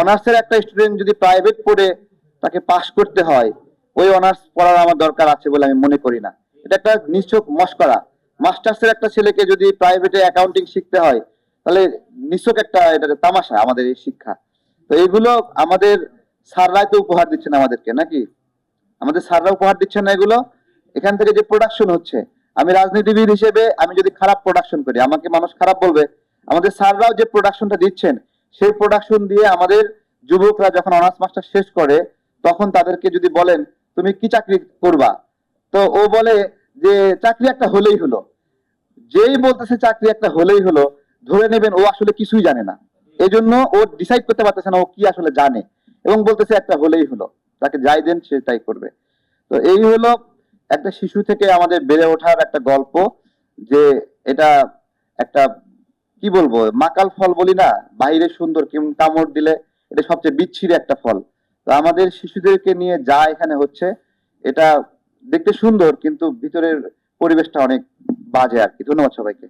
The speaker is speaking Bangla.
অনার্সের একটা স্টুডেন্ট যদি প্রাইভেট পড়ে, তাকে পাশ করতে হয়, ওই অনার্স পড়ার আমার দরকার আছে বলে আমি মনে করি না। এটা একটা নিছক মস্করা। মাস্টার্সের একটা ছেলেকে যদি প্রাইভেটে অ্যাকাউন্টিং শিখতে হয়, তাহলে নিছক একটা এটা তামাশা আমাদের এই শিক্ষা। তো এগুলো আমাদের স্যাররাই তো উপহার দিচ্ছেন আমাদেরকে, নাকি? আমাদের স্যাররা উপহার দিচ্ছেন না এগুলো? এখান থেকে যে প্রোডাকশন হচ্ছে, আমি রাজনীতিবিদ হিসেবে আমি যদি খারাপ প্রোডাকশন করি, আমাকে মানুষ খারাপ বলবে। আমাদের স্যাররাও যে প্রোডাকশনটা দিচ্ছেন সেই প্রোডাকশন দিয়ে আমাদের যুবকরা যখন অনার্স মাস্টার শেষ করে, তখন তাদেরকে যদি বলেন, তুমি কি চাকরি করবা? তো ও বলে যে, চাকরি একটা হলেই হলো। যেই বলতেছে চাকরি একটা হলেই হলো, ধরে নেবেন ও আসলে কিছুই জানে না। এই জন্য ও ডিসাইড করতে পারতেছে না ও কি আসলে জানে এবং বলতেছে একটা হলেই হলো। তাকে যাই দেন, সে তাই করবে। তো এই হলো একটা শিশু থেকে আমাদের বেড়ে ওঠার একটা গল্প যে, এটা একটা কি বলব, মাকাল ফল বলি না, বাইরে সুন্দর কামড় দিলে এটা সবচেয়ে বিচ্ছিরি একটা ফল। তো আমাদের শিশুদেরকে নিয়ে যা এখানে হচ্ছে, এটা দেখতে সুন্দর, কিন্তু ভিতরের পরিবেশটা অনেক বাজে আর কি। ধন্যবাদ সবাইকে।